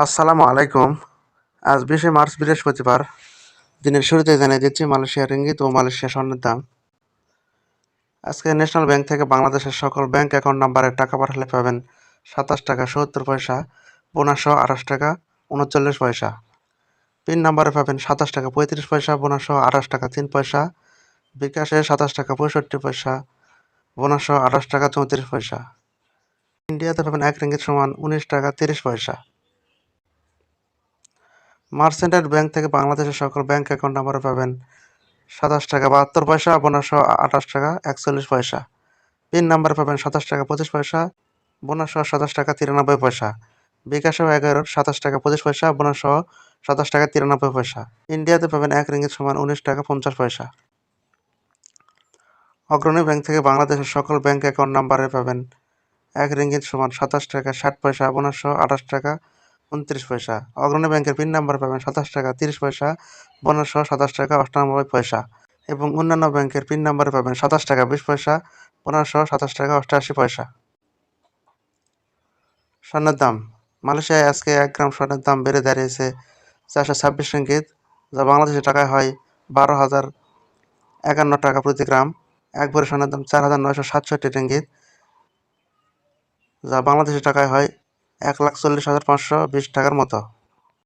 আসসালামু আলাইকুম। আজ বিশে মার্চ, বৃহস্পতিবার। দিনের শুরুতে জানিয়ে দিচ্ছি মালয়েশিয়ার রিঙ্গিত ও মালয়েশিয়া স্বর্ণের দাম। আজকে ন্যাশনাল ব্যাংক থেকে বাংলাদেশের সকল ব্যাংক অ্যাকাউন্ট নাম্বারে টাকা পাঠালে পাবেন সাতাশ টাকা সত্তর পয়সা বোনাসহ আঠাশ টাকা উনচল্লিশ পয়সা। পিন নাম্বারে পাবেন সাতাশ টাকা পঁয়ত্রিশ পয়সা বোনাসহ আঠাশ টাকা তিন পয়সা। বিকাশে সাতাশ টাকা পঁয়ষট্টি পয়সা বোনাসহ আঠাশ টাকা চৌত্রিশ পয়সা। ইন্ডিয়াতে পাবেন এক রিঙ্গিত সমান উনিশ টাকা তিরিশ পয়সা। মার্চেন্টাইল ব্যাংক থেকে বাংলাদেশের সকল ব্যাংক অ্যাকাউন্ট নাম্বারে পাবেন। সাতাশ টাকা বাহাত্তর পয়সা বোনাসহ আঠাশ টাকা একচল্লিশ পয়সা। পিন নাম্বারে পাবেন সাতাশ টাকা পঁচিশ পয়সা বোনাসহ সাতাশ টাকা তিরানব্বই পয়সা। বিকাশও এগারোর সাতাশ টাকা পঁচিশ পয়সা বোনাসহ সাতাশ টাকা তিরানব্বই পয়সা। ইন্ডিয়াতে পাবেন এক রিঙ্গিত সমান উনিশ টাকা পঞ্চাশ পয়সা। অগ্রণী ব্যাংক থেকে বাংলাদেশের সকল ব্যাংক অ্যাকাউন্ট নাম্বারে পাবেন। এক রিঙ্গিত সমান সাতাশ টাকা ষাট পয়সা বোনাসহ আঠাশ টাকা উনত্রিশ পয়সা। অগ্রণী ব্যাংকের পিন নাম্বার পাবেন সাতাশ টাকা, তিরিশ পয়সা বোনাসহ সাতাশ টাকা, অষ্টানব্বই পয়সা। এবং অন্যান্য ব্যাংকের পিন নাম্বারে পাবেন সাতাশ টাকা, বিশ পয়সা বোনাসহ সাতাশ টাকা অষ্টআশি পয়সা। স্বর্ণের দাম। মালয়েশিয়ায় আজকে এক গ্রাম স্বর্ণের দাম বেড়ে দাঁড়িয়েছে চারশো ছাব্বিশ রিঙ্গিত, যা বাংলাদেশের টাকায় হয় বারো হাজার একান্ন টাকা প্রতি গ্রাম। এক ভরি স্বর্ণের দাম চার হাজার নয়শো সাতষট্টি রিঙ্গিত, যা বাংলাদেশের টাকায় হয় এক লাখ চল্লিশ হাজার পাঁচশো বিশ টাকার মতো।